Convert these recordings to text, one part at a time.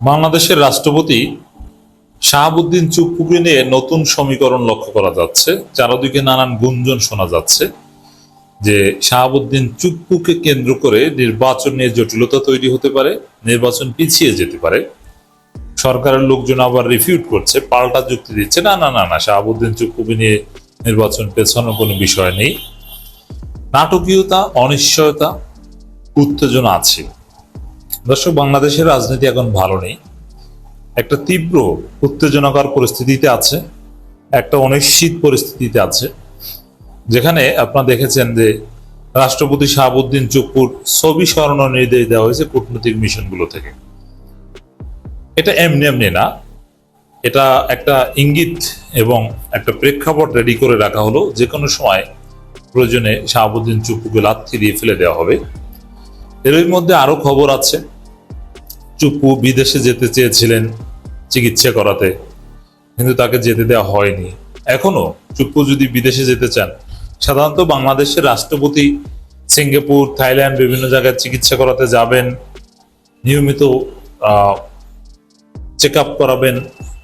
বাংলাদেশের রাষ্ট্রপতি শাহাবুদ্দিন চুপ্পুকে নিয়ে নতুন সমীকরণ লক্ষ্য করা যাচ্ছে। চারদিকে নানান গুঞ্জন শোনা যাচ্ছে যে শাহাবুদ্দিন চুপ্পুকে কেন্দ্র করে নির্বাচন নিয়ে জটিলতা তৈরি হতে পারে, নির্বাচন পিছিয়ে যেতে পারে। সরকারের লোকজন আবার রিফিউট করছে, পাল্টা যুক্তি দিচ্ছে, না না না না, শাহাবুদ্দিন চুপ্পুকে নিয়ে নির্বাচন পেছানোর কোনো বিষয় নেই। নাটকীয়তা, অনিশ্চয়তা, উত্তেজনা আছে। দর্শক, বাংলাদেশের রাজনীতি এখন ভালো নেই। একটা তীব্র উত্তেজনাকর পরিস্থিতিতে আছে, একটা অনিশ্চিত পরিস্থিতিতে আছে, যেখানে আপনারা দেখেছেন যে রাষ্ট্রপতি শাহাবুদ্দিন চুপ্পুর ছবি সরানো নির্দেশ দেওয়া হয়েছে কূটনৈতিক মিশনগুলো থেকে। এটা এমনি এমনি না। এটা একটা ইঙ্গিত এবং একটা প্রেক্ষাপট রেডি করে রাখা হলো যে কোনো সময় প্রয়োজনে শাহাবুদ্দিন চুপ্পুকে লাথি দিয়ে ফেলে দেওয়া হবে। এর মধ্যে আরও খবর আছে। চুপ্পু বিদেশে যেতে চেয়েছিলেন চিকিৎসা করাতে, কিন্তু তাকে যেতে দেওয়া হয়নি। এখনও চুপ্পু যদি বিদেশে যেতে চান, সাধারণত বাংলাদেশের রাষ্ট্রপতি সিঙ্গাপুর, থাইল্যান্ড বিভিন্ন জায়গায় চিকিৎসা করাতে যাবেন, নিয়মিত চেক আপ করাবেন,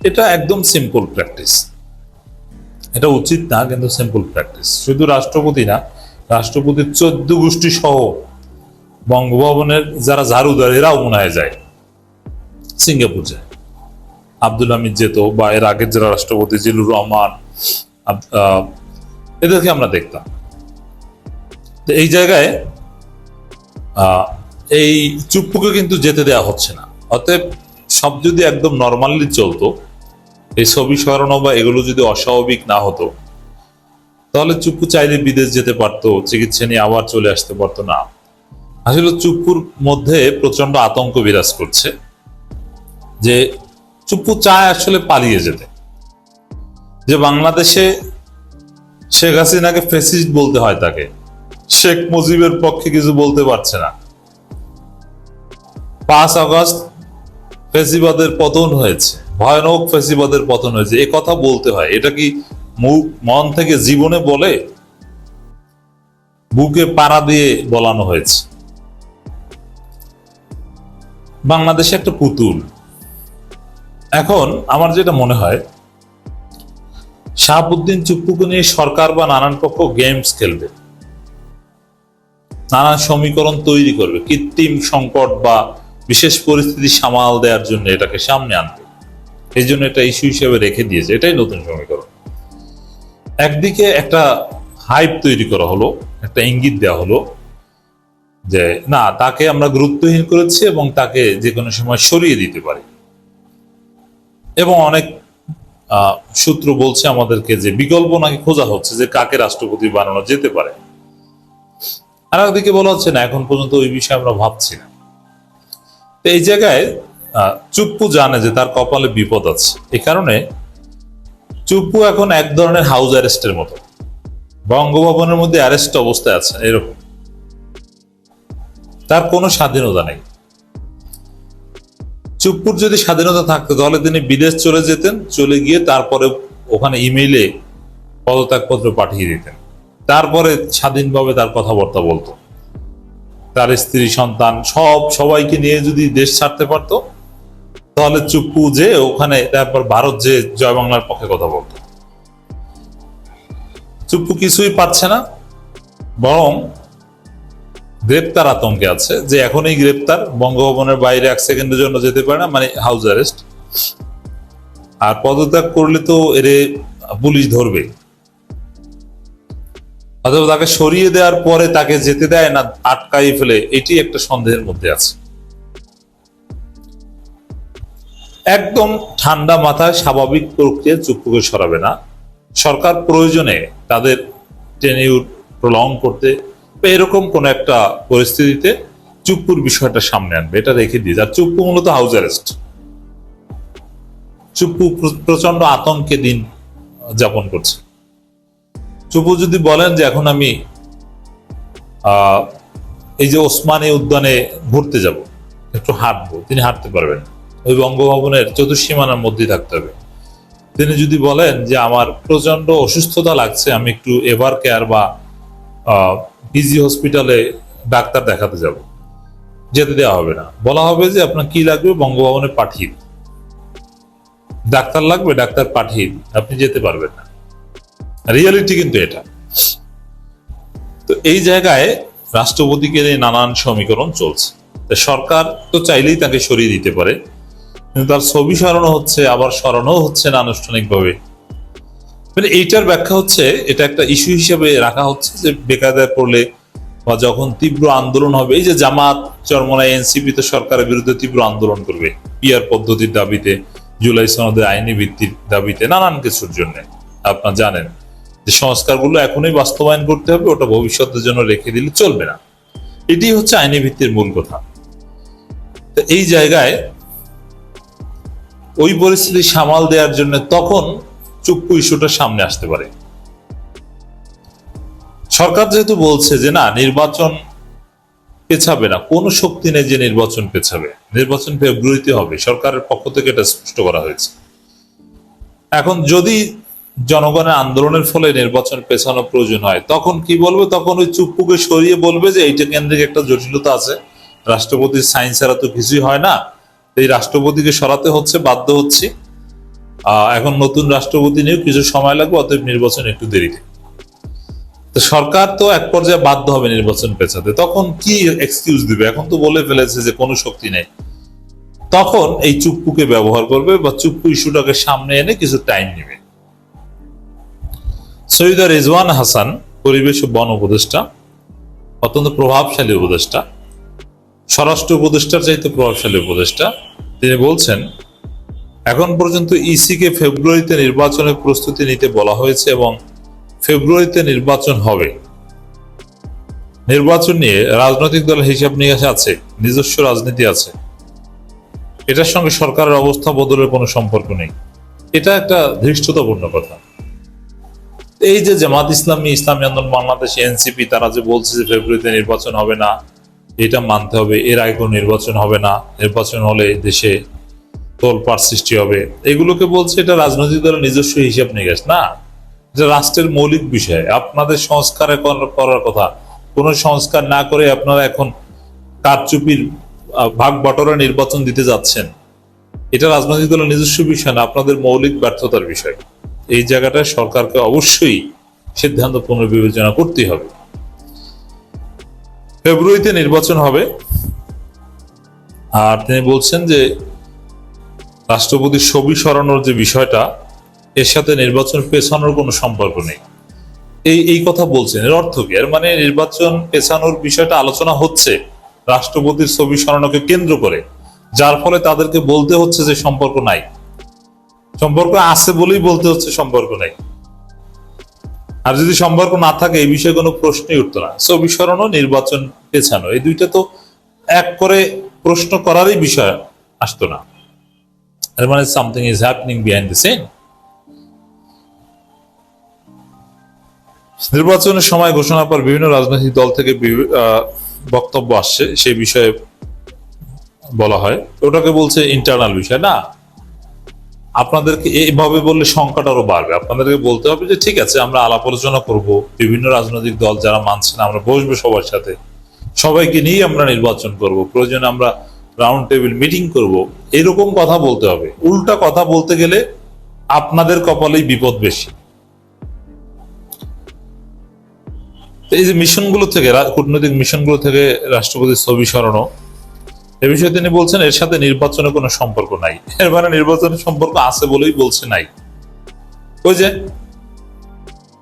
এটা একদম সিম্পল প্র্যাকটিস এটা উচিত না, কিন্তু সিম্পল প্র্যাকটিস শুধু রাষ্ট্রপতি না রাষ্ট্রপতির চোদ্দ গোষ্ঠী সহ বঙ্গভবনের যারা ঝাড়ুদার এরাও মনে হয় যায়। সিঙ্গাপুর যায়। আব্দুল হামিদ যেত বা এর আগের যারা রাষ্ট্রপতি জিলুর রহমান এদেরকে আমরা দেখতাম। তো এই জায়গায় এই চুপ্পুকে কিন্তু যেতে দেওয়া হচ্ছে না। অতএব সব যদি একদম নর্মালি চলতো, এই ছবি সরানো বা এগুলো যদি অস্বাভাবিক না হতো, তাহলে চুপ্পু চাইলে বিদেশ যেতে পারতো, চিকিৎসা নিয়ে আবার চলে আসতে পারতো না। আসলে চুপ্পুর মধ্যে প্রচণ্ড আতঙ্ক বিরাজ করছে যে চুপ্পু চায় আসলে পালিয়ে যেতে। যে বাংলাদেশে শেখ হাসিনাকে ফেসিস্ট বলতে হয় তাকে, শেখ মুজিবের পক্ষে কিছু বলতে পারছে না। পাঁচ আগস্ট ফেসিবাদের পতন হয়েছে, ভয়ানক ফেসিবাদের পতন হয়েছে। এ কথা বলতে হয়, এটা কি মুখ মন থেকে জীবনে বলে? বুকে পাড়া দিয়ে বলানো হয়েছে। বাংলাদেশে একটা পুতুল। এখন আমার যেটা মনে হয়, শাহাবুদ্দিন চুপ্পুকে নিয়ে সরকার বা নানান পক্ষ গেমস খেলবে। নানান সমীকরণ তৈরি করবে, কৃত্রিম সংকট বা বিশেষ পরিস্থিতি সামাল দেওয়ার জন্য এটাকে সামনে আনবে এই জন্য এটা ইস্যু হিসেবে রেখে দিয়েছে, এটাই নতুন সমীকরণ। একদিকে একটা হাইপ তৈরি করা হলো, একটা ইঙ্গিত দেওয়া হলো যে, না, তাকে আমরা গুরুত্বহীন করেছি এবং তাকে যে কোনো সময় সরিয়ে দিতে পারি। এবং অনেক সূত্র বলছে আমাদেরকে যে, বিকল্প নাকি খোঁজা হচ্ছে যে, কাকে রাষ্ট্রপতি বানানো যেতে পারে। আর একদিকে বলা হচ্ছে, না, এখন পর্যন্ত ওই বিষয়ে আমরা ভাবছি না। তো এই জায়গায় চুপ্পু জানে যে, তার কপালে বিপদ আছে। এই কারণে চুপ্পু এখন এক ধরনের হাউস অ্যারেস্টের মতো। বঙ্গভবনের মধ্যে অ্যারেস্ট অবস্থায় আছে, এরকম। তার কোনো স্বাধীনতা নেই। চুপ্পুর যদি স্বাধীনতা থাকতো, তাহলে তিনি বিদেশ চলে যেতেন, চলে গিয়ে তারপরে ওখানে ইমেইলে পদত্যাগপত্র পাঠিয়ে দিতেন। তারপরে স্বাধীনভাবে তার কথাবার্তা বলতো। তার স্ত্রী, সন্তান, সব সবাইকে নিয়ে যদি দেশ ছাড়তে পারতো, তাহলে চুপ্পু যে ওখানে তারপর ভারত যে জয় বাংলার পক্ষে কথা বলতো। চুপ্পু কিছুই পাচ্ছে না, বরং গ্রেপ্তার আতঙ্কে আছে, যে এখনই গ্রেপ্তার, বঙ্গভবনের বাইরে এক সেকেন্ডের জন্য যেতে পারে না মানে হাউস অ্যারেস্ট। আর পদত্যাগ করলে তো এরে পুলিশ ধরবে। অথবা তাকে সরিয়ে দেওয়ার পরে তাকে যেতে দেয় না আটকাই ফেলে, এটি একটা সন্দেহের মধ্যে আছে। একদম ঠান্ডা মাথায় স্বাভাবিক প্রক্রিয়া চুপ্পুকে সরাবে না। সরকার প্রয়োজনে তাদের টেনিউর প্রলং করতে এরকম কোন একটা পরিস্থিতিতে চুপ্পুর বিষয়টা সামনে আনবে, এটা রেখে দিয়ে আর চুপ্পু মূলত হাউস অ্যারেস্ট চুপ্পু প্রচণ্ড আতঙ্কে দিন যাপন করছে। চুপ্পু যদি বলেন যে এখন আমি এই যে ওসমানী উদ্যানে ঘুরতে যাব, একটু হাঁটবো, তিনি হাঁটতে পারবেন ওই বঙ্গভবনের চতুর্সীমানার মধ্যে থাকতে হবে। তিনি যদি বলেন যে আমার প্রচণ্ড অসুস্থতা লাগছে, আমি একটু এভার কেয়ার বা পিজি হসপিটালে ডাক্তার দেখাতে যাব। যেতে দেওয়া হবে না। বলা হবে যে আপনার কি লাগবে বঙ্গভবনে পাঠিয়ে। ডাক্তার লাগবে, ডাক্তার পাঠিয়ে। আপনি যেতে পারবেন না। রিয়ালিটি কিন্তু এটা। তো এই জায়গায় রাষ্ট্রপতিকে নিয়ে নানান সমীকরণ চলছে। সরকার তো চাইলেই তাকে সরিয়ে দিতে পারে। কিন্তু তার ছবি সরানো হচ্ছে, আবার সরানো হচ্ছে না আনুষ্ঠানিকভাবে। মানে এইটার ব্যাখ্যা হচ্ছে, এটা একটা ইস্যু হিসেবে রাখা হচ্ছে যে বেকায়দায় পড়লে বা যখন তীব্র আন্দোলন হবে, এই যে জামাত চরমনায় এনসিপি তো সরকারের বিরুদ্ধে তীব্র আন্দোলন করবে পিয়ার পদ্ধতির দাবিতে, জুলাই সনদের আইনি ভিত্তির দাবিতে, নানান কিছুর জন্য, আপনারা জানেন। যে সংস্কারগুলো এখনই বাস্তবায়ন করতে হবে, ওটা ভবিষ্যতের জন্য রেখে দিলে চলবে না। এটি হচ্ছে আইনি ভিত্তির মূল কথা। এই জায়গায় ওই পরিস্থিতি সামাল দেওয়ার জন্য তখন চুপ্পু ইস্যুটা সামনে আসতে পারে। সরকার যেহেতু বলছে যে না, নির্বাচন পেছাবে না, কোনো শক্তি নেই যে নির্বাচন পেছাবে। নির্বাচন ফেব্রুয়ারিতে হবে, সরকারের পক্ষ থেকে এটা স্পষ্ট করা হয়েছে। এখন যদি জনগণের আন্দোলনের ফলে নির্বাচন পেছানো প্রয়োজন হয়, তখন কি বলবে? তখন ওই চুপ্পুকে সরিয়ে বলবে যে এইটা কেন্দ্রিক একটা জটিলতা আছে। রাষ্ট্রপতির সাইন ছাড়া তো কিছুই হয় না। এই রাষ্ট্রপতিকে সরাতে হচ্ছে, বাধ্য হচ্ছে। এখন নতুন রাষ্ট্রপতি নিয়েও কিছু সময় লাগবে, অতএব নির্বাচন একটু দেরিতে। সরকার তো এক পর্যায়ে বাধ্য হবে নির্বাচন পেছাতে। তখন কি এক্সকিউজ দিবে? এখন তো বলে ফেলেছে যে কোনো শক্তি নেই। তখন এই চুপ্পুকে ব্যবহার করবে বা চুপ্পু ইস্যুটাকে সামনে এনে কিছু টাইম নেবে। সৈয়দা রেজওয়ান হাসান, পরিবেশ ও বন উপদেষ্টা, অত্যন্ত প্রভাবশালী উপদেষ্টা, স্বরাষ্ট্র উপদেষ্টার চাইতে প্রভাবশালী উপদেষ্টা। তিনি বলছেন এখন পর্যন্ত ইসিকে ফেব্রুয়ারিতে নির্বাচনের প্রস্তুতি নিতে বলা হয়েছে এবং ফেব্রুয়ারিতে নির্বাচন হবে। নির্বাচন নিয়ে রাজনৈতিক দল হিসাব নিকাশ আছে, নিজস্ব রাজনীতি আছে। এটার সঙ্গে সরকারের অবস্থা বদলের কোনো সম্পর্ক নেই। এটা একটা ধৃষ্টতাপূর্ণ কথা। এই যে জামাত ইসলামী ইসলামী আন্দোলন, বাংলাদেশ, এনসিপি, তারা যে বলছে যে ফেব্রুয়ারিতে নির্বাচন হবে না, এটা মানতে হবে। এর আগে কোনো নির্বাচন হবে না। নির্বাচন হলে দেশে তোলপাড় সৃষ্টি হবে। এগুলোকে বলছে এটা রাজনৈতিক দলের নিজস্ব হিসাব নিকাশ, না? এটা রাষ্ট্রের মৌলিক বিষয়। আপনাদের সংস্কারে করার করার কথা। কোনো সংস্কার না করে আপনারা এখন কারচুপির ভাগ বটরা নির্বাচন দিতে যাচ্ছেন। এটা রাজনৈতিক দলের নিজস্ব বিষয় না, আপনাদের মৌলিক ব্যর্থতার বিষয়। এই জায়গাটায় সরকারকে অবশ্যই সিদ্ধান্ত পুনর্বিবেচনা করতেই হবে। ফেব্রুয়ারিতে নির্বাচন হবে। আর তিনি বলছেন যে রাষ্ট্রপতির ছবি সরানোর যে বিষয়টা, এর সাথে নির্বাচন পেছানোর কোনো সম্পর্ক নেই। এই এই কথা বলছেন। এর অর্থ কি? এর মানে নির্বাচন পেছানোর বিষয়টা আলোচনা হচ্ছে রাষ্ট্রপতির ছবি সরানোকে কেন্দ্র করে, যার ফলে তাদেরকে বলতে হচ্ছে যে সম্পর্ক নাই। সম্পর্ক আছে বলেই বলতে হচ্ছে সম্পর্ক নাই। আর যদি সম্পর্ক না থাকে, এই বিষয়ে কোনো প্রশ্নই উঠতো না। ছবি সরানো, নির্বাচন পেছানো, এই দুইটা তো এক করে প্রশ্ন করারই বিষয় আসতো না। এর মানে something is happening behind the scene নির্বাচনের সময় ঘোষণার পর বিভিন্ন রাজনৈতিক দল থেকে বক্তব্য আসছে, সেই বিষয়ে বলা হয়। ওটাকে বলছে ইন্টারনাল বিষয়, না? আপনাদেরকে এইভাবে বললে সংখ্যাটা আরও বাড়বে। আপনাদেরকে বলতে হবে যে, ঠিক আছে, আমরা আলাপ আলোচনা করব, বিভিন্ন রাজনৈতিক দল যারা মানছে না, আমরা বসবো সবার সাথে। সবাইকে নিয়ে আমরা নির্বাচন করব। প্রয়োজনে আমরা রাউন্ড টেবিল মিটিং করব, এরকম কথা বলতে হবে। উল্টা কথা বলতে গেলে আপনাদের কপালেই বিপদ বেশি। এই যে মিশনগুলো থেকে কূটনৈতিক মিশনগুলো থেকে রাষ্ট্রপতির ছবি সরানো, এ বিষয়ে তিনি বলছেন, এর সাথে নির্বাচনের কোনো সম্পর্ক নাই। এর মানে নির্বাচনের সম্পর্ক আছে বলেই বলছে নাই। ওই যে,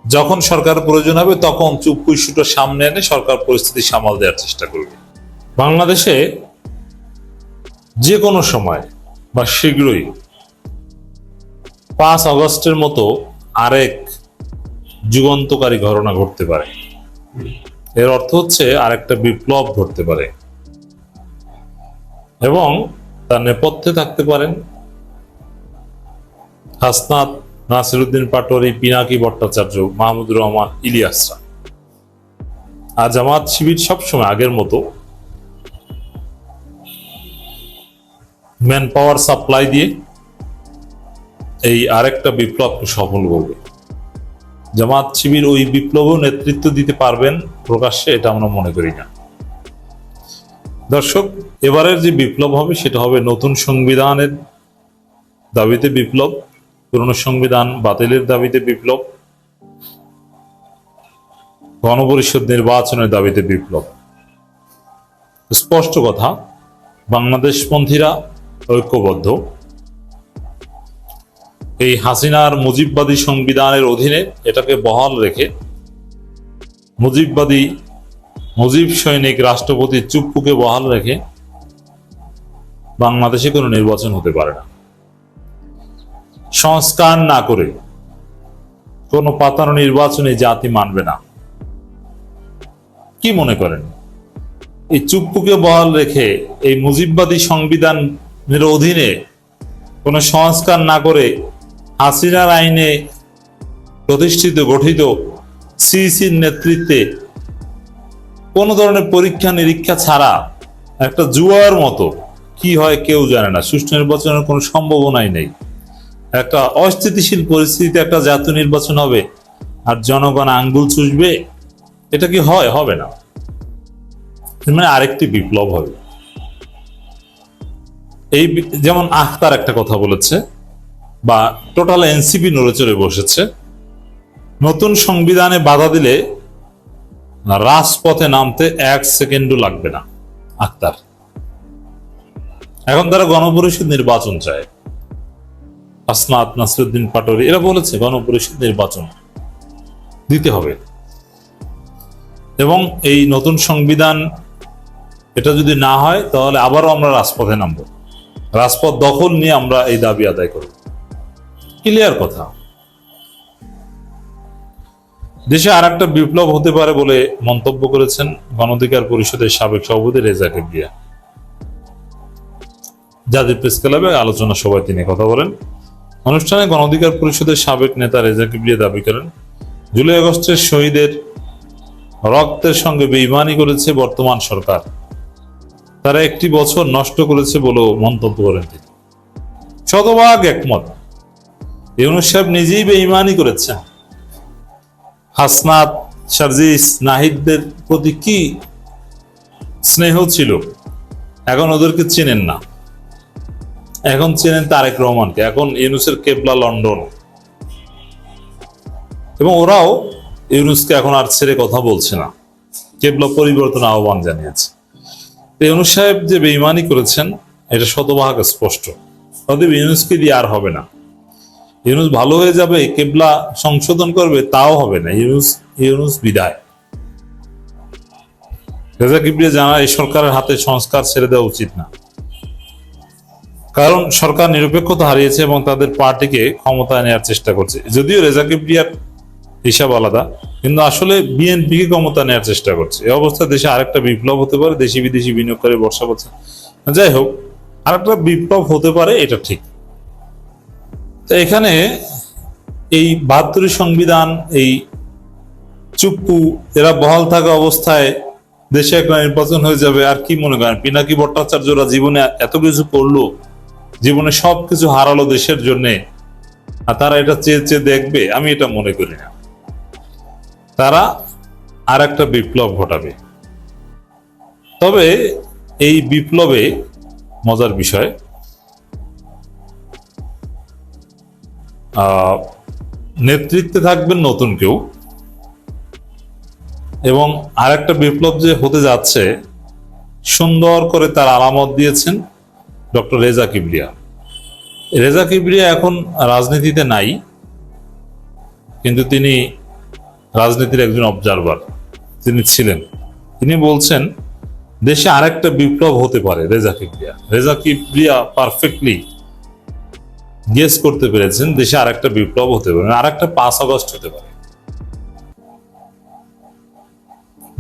যখন সরকার প্রয়োজন হবে, তখন চুপ ইস্যুটা সামনে এনে সরকার পরিস্থিতি সামাল দেওয়ার চেষ্টা করবে। বাংলাদেশে যে কোনো সময়, বা শীঘ্রই। পাঁচ আগস্টের মতো আরেক যুগান্তকারী ঘটনা ঘটতে পারে। এর অর্থ হচ্ছে আরেকটা বিপ্লব ঘটতে পারে। এবং তার নেপথ্যে থাকতে পারেন হাসনাত নাসিরুদ্দিন পাটোয়ারি, পিনাকি ভট্টাচার্য, মাহমুদুর রহমান ইলিয়াসরা আর জামাত শিবির সবসময় আগের মতো ম্যান পাওয়ার সাপ্লাই দিয়ে এই আরেকটা বিপ্লবকে সফল করবে। জামাত শিবির ওই বিপ্লব নেতৃত্ব দিতে পারবেন প্রকাশ্যে, এটা আমরা মনে করি না। দর্শক, এবারের যে বিপ্লব হবে, সেটা হবে নতুন সংবিধানের দাবিতে বিপ্লব, পুরনো সংবিধান বাতিলের দাবিতে বিপ্লব, গণপরিষদ নির্বাচনের দাবিতে বিপ্লব। স্পষ্ট কথা, বাংলাদেশপন্থীরা ঐক্যবদ্ধ। এই হাসিনার মুজিববাদী সংবিধানের অধীনে এটাকে বহাল রেখে মুজিববাদী মুজিব সৈনিক রাষ্ট্রপতি চুপ্পুকে বহাল রেখে বাংলাদেশে কোনো নির্বাচন হতে পারে না। সংস্কার না করে কোনো পাতানো নির্বাচনে জাতি মানবে না। কি মনে করেন? এই চুপ্পুকে বহাল রেখে এই মুজিববাদী সংবিধানের অধীনে কোনো সংস্কার না করে হাসিনার আইনে প্রতিষ্ঠিত, গঠিত সিইসির নেতৃত্বে কোনো ধরনের পরীক্ষা নিরীক্ষা ছাড়া একটা জুয়ার মতো কি হয় কেউ জানে না। সুষ্ঠু নির্বাচনের কোনো সম্ভাবনাই নেই। একটা অস্থিতিশীল পরিস্থিতিতে একটা জাতীয় নির্বাচন হবে আর জনগণ আঙ্গুল চুষবে, এটা কি হয়? হবে না। মানে আরেকটি বিপ্লব হবে। এই যেমন আখতার একটা কথা বলেছে, বা টোটাল এনসিপি নড়ে চড়ে বসেছে, নতুন সংবিধানে বাধা দিলে রাজপথে নামতে এক সেকেন্ডও লাগবে না আক্তার এখন তারা গণপরিষদ নির্বাচন চায়। আসনাত নাসরুদ্দিন পাটোয়ারি, এরা বলেছে গণপরিষদ নির্বাচন দিতে হবে। এবং এই নতুন সংবিধান, এটা যদি না হয়, তাহলে আবারও আমরা রাজপথে নামব। রাজপথ দখল নিয়ে আমরা এই দাবি আদায় করব। ক্লিয়ার কথা। দেশে আর একটা বিপ্লব হতে পারে বলে মন্তব্য করেছেন গণধিকার পরিষদের সাবেক সভাপতি রেজা কিবরিয়া জাতীয় প্রেস ক্লাবে আলোচনা সভায় তিনি কথা বলেন। অনুষ্ঠানে গণধিকার পরিষদের সাবেক নেতা রেজা কিবরিয়া দাবি করেন, জুলাই আগস্টের শহীদের রক্তের সঙ্গে বেইমানি করেছে বর্তমান সরকার। তারা একটি বছর নষ্ট করেছে বলেও মন্তব্য করেন তিনি। শতভাগ একমত। ইউনুস সাহেব নিজেই বেইমানি করেছেন। হাসনাত, সার্জিস, নাহিদদের প্রতি কি স্নেহ ছিল, এখন ওদেরকে চেনেন না। এখন চেনেন তারেক রহমানকে। এখন ইউনুসের কেবলা লন্ডন। এবং ওরাও ইউনুসকে এখন আর ছেড়ে কথা বলছে না। কেবলা পরিবর্তন আহ্বান জানিয়েছে। তো ইউনুস সাহেব যে বেইমানি করেছেন, এটা শতভাগ স্পষ্ট। অতএব ইউনুসকে দিয়ে আর হবে না। ইউনুস ভালো হয়ে যাবে, কেবলা সংশোধন করবে, তাও হবে না। ইউনুস ইউনুস বিদায়। রেজা কিবরিয়া জানা এই সরকারের হাতে সংস্কার ছেড়ে দেওয়া উচিত না। কারণ সরকার নিরপেক্ষতা হারিয়েছে এবং তাদের পার্টিকে ক্ষমতায় নেওয়ার চেষ্টা করছে। যদিও রেজা কিবরিয়ার হিসাব আলাদা। কিন্তু আসলে বিএনপিকে ক্ষমতা নেওয়ার চেষ্টা করছে। এই অবস্থায় দেশে আরেকটা বিপ্লব হতে পারে, দেশি বিদেশি বিনিয়োগকারী বর্ষা বলছে যাই হোক, আরেকটা বিপ্লব হতে পারে, এটা ঠিক। তো এখানে এই বাহাত্তর সংবিধান, এই চুপ্পু, এরা বহাল থাকা অবস্থায় দেশে একটা নির্বাচন হয়ে যাবে, আর কি মনে করেন? পিনাকি ভট্টাচার্যরা জীবনে এত কিছু করল, জীবনে সব কিছু হারালো দেশের জন্যে, আর তারা এটা চেয়ে চেয়ে দেখবে, আমি এটা মনে করি না। তারা আর একটা বিপ্লব ঘটাবে। তবে এই বিপ্লবে মজার বিষয় নেতৃত্বে থাকবেন নতুন কেউ এবং আর একটা বিপ্লব যে হতে যাচ্ছে, সুন্দর করে তার আলামত দিয়েছেন ডক্টর রেজা কিবরিয়া। রেজা কিবরিয়া এখন রাজনীতিতে নাই, কিন্তু তিনি রাজনীতির একজন অবজারভার তিনি ছিলেন। তিনি বলছেন, দেশে আরেকটা বিপ্লব হতে পারে রেজা কিবরিয়া রেজা কিবরিয়া পারফেক্টলি গেস করতে পেরেছেন, দেশে আরেকটা বিপ্লব হতে পারে আরেকটা পাঁচ আগস্ট হতে পারে।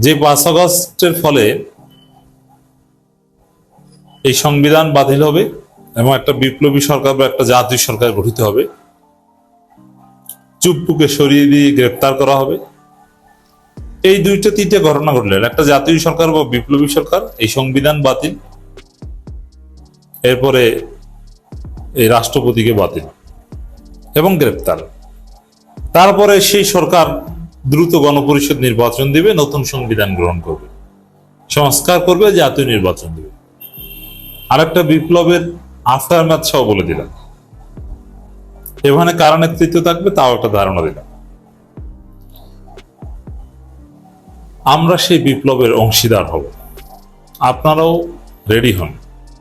যে পাঁচ আগস্টের ফলে এই সংবিধান বাতিল হবে এবং একটা বিপ্লবী সরকার বা একটা জাতীয় সরকার গঠিত হবে। চুপ্পুকে সরিয়ে দিয়ে গ্রেপ্তার করা হবে। এই দুইটা তিনটে ঘটনা ঘটলেন একটা জাতীয় সরকার বা বিপ্লবী সরকার, এই সংবিধান বাতিল, এরপরে এই রাষ্ট্রপতিকে বাতিল এবং গ্রেপ্তার। তারপরে সেই সরকার দ্রুত গণপরিষদ নির্বাচন দিবে, নতুন সংবিধান গ্রহণ করবে, সংস্কার করবে, জাতীয় নির্বাচন দেবে। আরেকটা বিপ্লবের আফটার ম্যাথ সহ বলে দিলাম। এখানে কারা নেতৃত্ব থাকবে, তাও একটা ধারণা দিলাম। আমরা সেই বিপ্লবের অংশীদার হব। আপনারাও রেডি হন।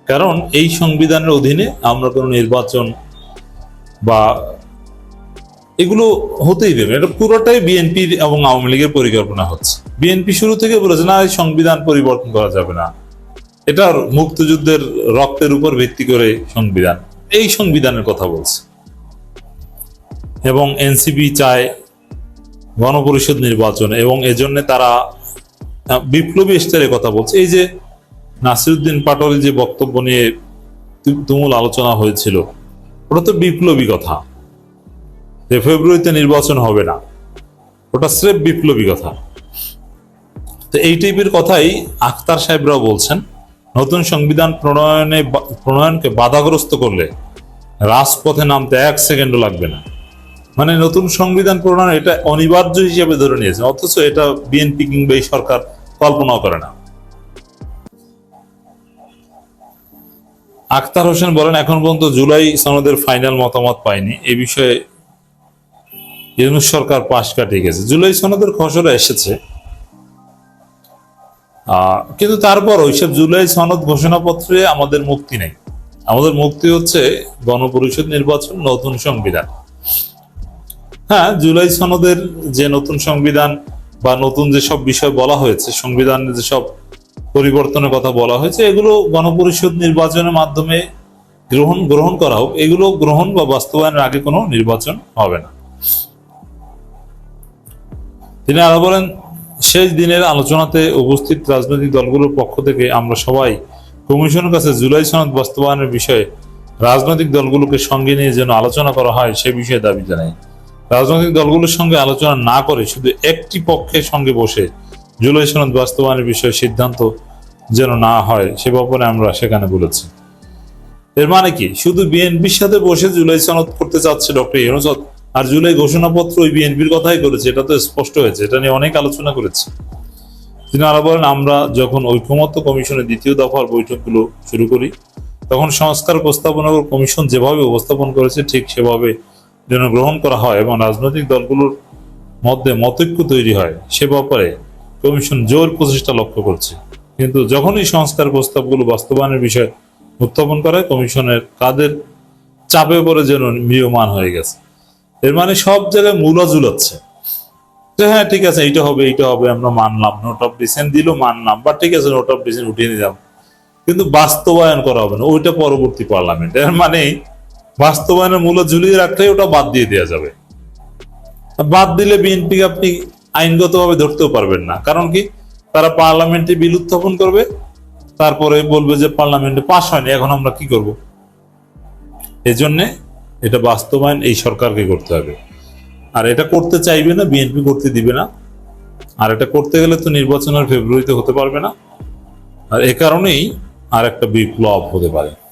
কারণ এই সংবিধানের অধীনে আমরা কোনো নির্বাচন বা এগুলো হতেই দেবে। এটা পুরোটাই বিএনপির এবং আওয়ামী লীগের পরিকল্পনা হচ্ছে। বিএনপি শুরু থেকে বলেছে, না, এই সংবিধান পরিবর্তন করা যাবে না। এটা মুক্তিযুদ্ধের রক্তের উপর ভিত্তি করে সংবিধান, এই সংবিধানের কথা বলছে। এবং এনসিপি চায় গণপরিষদ নির্বাচন এবং এজন্য তারা বিপ্লবী স্তরে কথা বলছে। এই যে নাসিরুদ্দিন পাটোয়ারি যে বক্তব্য নিয়ে তুমুল আলোচনা হয়েছিল, ওটা তো বিপ্লবী কথা। যে ফেব্রুয়ারিতে নির্বাচন হবে না, ওটা স্রেফ বিপ্লবী কথা। তো এই টাইপের কথাই আখতার সাহেবরাও বলছেন, নতুন সংবিধান প্রণয়নে প্রণয়নকে বাধাগ্রস্ত করলে রাজপথে নামতে এক সেকেন্ডও লাগবে না। মানে নতুন সংবিধান প্রণয়ন এটা অনিবার্য হিসেবে ধরে নিয়েছে, অথচ এটা বিএনপি কিংবা এই সরকার কল্পনাও করে না। আখতার হোসেন বলেন, এখন পর্যন্ত জুলাই সনদের ফাইনাল মতামত পায়নি। এ বিষয়ে ইউনুস সরকার পাশ কাটিয়ে গেছে। জুলাই সনদের খসড়া এসেছে। কিন্তু তারপর ওইসব জুলাই সনদ ঘোষণাপত্রে আমাদের মুক্তি নেই। আমাদের মুক্তি হচ্ছে গণপরিষদ নির্বাচন, নতুন সংবিধান। হ্যাঁ জুলাই সনদের যে নতুন সংবিধান বা নতুন যেসব বিষয় বলা হয়েছে, সংবিধানের যেসব পরিবর্তনের কথা বলা হয়েছে, এগুলো গণপরিষদ নির্বাচনের মাধ্যমে গ্রহণ গ্রহণ করা হোক। এগুলো গ্রহণ বা বাস্তবায়নের আগে কোনো নির্বাচন হবে না। তিনি আরও বলেন, শেষ দিনের আলোচনাতে উপস্থিত রাজনৈতিক দলগুলোর পক্ষ থেকে আমরা সবাই কমিশনের কাছে জুলাই সনদ বাস্তবায়নের বিষয়ে রাজনৈতিক দলগুলোকে সঙ্গে নিয়ে যেন আলোচনা করা হয়, সে বিষয়ে দাবি জানাই। রাজনৈতিক দলগুলোর সঙ্গে আলোচনা না করে শুধু একটি পক্ষের সঙ্গে বসে জুলাই সনদ বাস্তবায়নের বিষয়ে সিদ্ধান্ত যেন না হয়, সে ব্যাপারে আমরা সেখানে বলেছি। এর মানে কি? শুধু বিএনপির সাথে বসে জুলাই সনদ করতে চাচ্ছে ডক্টর ইউনুস আর জুলাই ঘোষণাপত্র ওই বিএনপির কথাই করেছে, এটা তো স্পষ্ট হয়েছে, এটা নিয়ে অনেক আলোচনা করেছে। তিনি আরও বলেন, আমরা যখন ঐকমত্য কমিশনের দ্বিতীয় দফার বৈঠকগুলো শুরু করি, তখন সংস্কার প্রস্তাবনা কমিশন যেভাবে উপস্থাপন করেছে, ঠিক সেভাবে যেন গ্রহণ করা হয় এবং রাজনৈতিক দলগুলোর মধ্যে মতৈক্য তৈরি হয়, সে ব্যাপারে কমিশন জোর প্রচেষ্টা লক্ষ্য করছে। কিন্তু যখনই সংস্কার প্রস্তাবগুলো বাস্তবায়নের বিষয় উত্থাপন করে, কমিশনের কাদের চাপে পড়ে যেন ম্রিয়মান হয়ে গেছে। এর মানে সব জায়গায় মূলা ঝুলাচ্ছে। যে হ্যাঁ ঠিক আছে, এইটা হবে এইটা হবে, আমরা মানলাম নোট অফ ডিসেন্ট দিল, মানলাম, বা ঠিক আছে নোট অফ ডিসেন্ট উঠিয়ে নিলাম। কিন্তু বাস্তবায়ন করা হবে না, ওইটা পরবর্তী পার্লামেন্ট এর মানে বাস্তবায়নের মূল্য ঝুলিয়ে রাখলে ওটা বাদ দিয়ে দেওয়া যাবে। বাদ দিলে বিএনপি আপনি আইনগতভাবে ধরতেও পারবেন না। কারণ কি? তারা পার্লামেন্টে বিল উত্থাপন করবে, তারপরে বলবে যে পার্লামেন্টে পাশ হয়নি, এখন আমরা কি করব? এজন্যে এটা বাস্তবায়ন এই সরকারকে করতে হবে। আর এটা করতে চাইবে না, বিএনপি করতে দিবে না। আর এটা করতে গেলে তো নির্বাচনের ফেব্রুয়ারিতে হতে পারবে না। আর এ কারণেই আর একটা বিপ্লব হতে পারে।